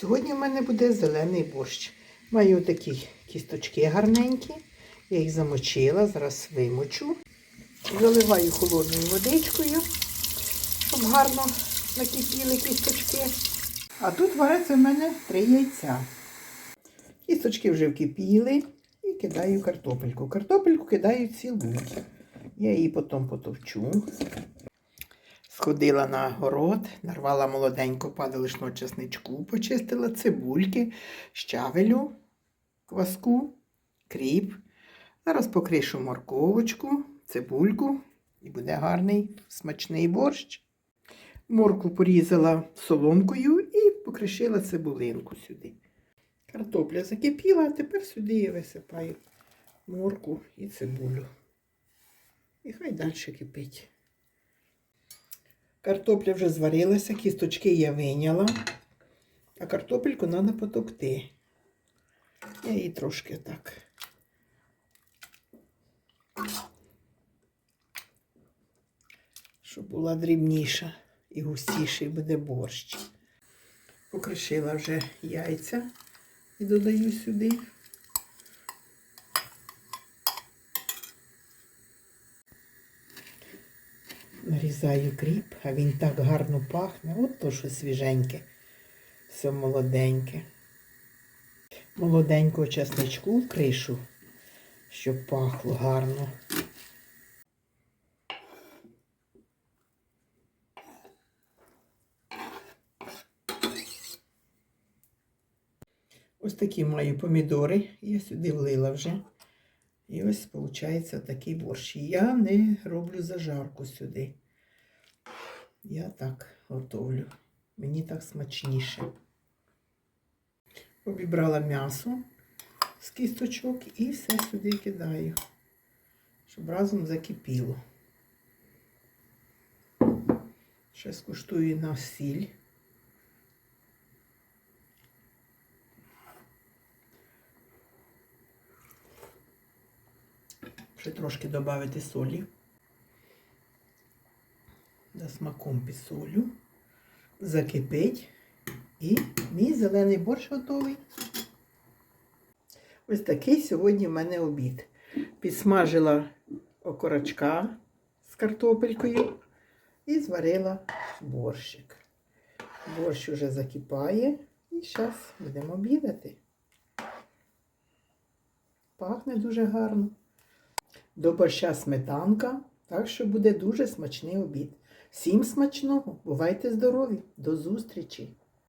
Сьогодні в мене буде зелений борщ. Маю такі кісточки гарненькі. Я їх замочила, зараз вимочу. Заливаю холодною водичкою, щоб гарно накипіли кісточки. А тут вариться в мене три яйця. Кісточки вже вкипіли і кидаю картопельку. Картопельку кидаю цілу. Я її потім потовчу. Сходила на город, нарвала молоденько падалишного чесничку, почистила цибульки, щавелю, кваску, кріп. Зараз покришу морковочку, цибульку і буде гарний смачний борщ. Морку порізала соломкою і покришила цибулинку сюди. Картопля закипіла, а тепер сюди я висипаю морку і цибулю. І хай далі кипить. Картопля вже зварилася, кісточки я виняла, а картопельку треба потовкти. Я її трошки так. Щоб була дрібніша і густіший буде борщ. Покришила вже яйця і додаю сюди. Нарізаю кріп, а він так гарно пахне. От то, що свіженьке, все молоденьке. Молоденького часничку в кришу, щоб пахло гарно. Ось такі маю помідори. Я сюди влила вже. І ось виходить такий борщ. Я не роблю зажарку сюди. Я так готовлю. Мені так смачніше. Обібрала м'ясо з кісточок і все сюди кидаю, щоб разом закипіло. Ще скуштую на сіль. Ще трошки додати солі. За смаком підсолю. Закипить. І мій зелений борщ готовий. Ось такий сьогодні в мене обід. Підсмажила окорочка з картопелькою і зварила борщик. Борщ вже закипає і зараз будемо обідати. Пахне дуже гарно. До борща сметанка, так що буде дуже смачний обід. Всім смачного! Бувайте здорові! До зустрічі!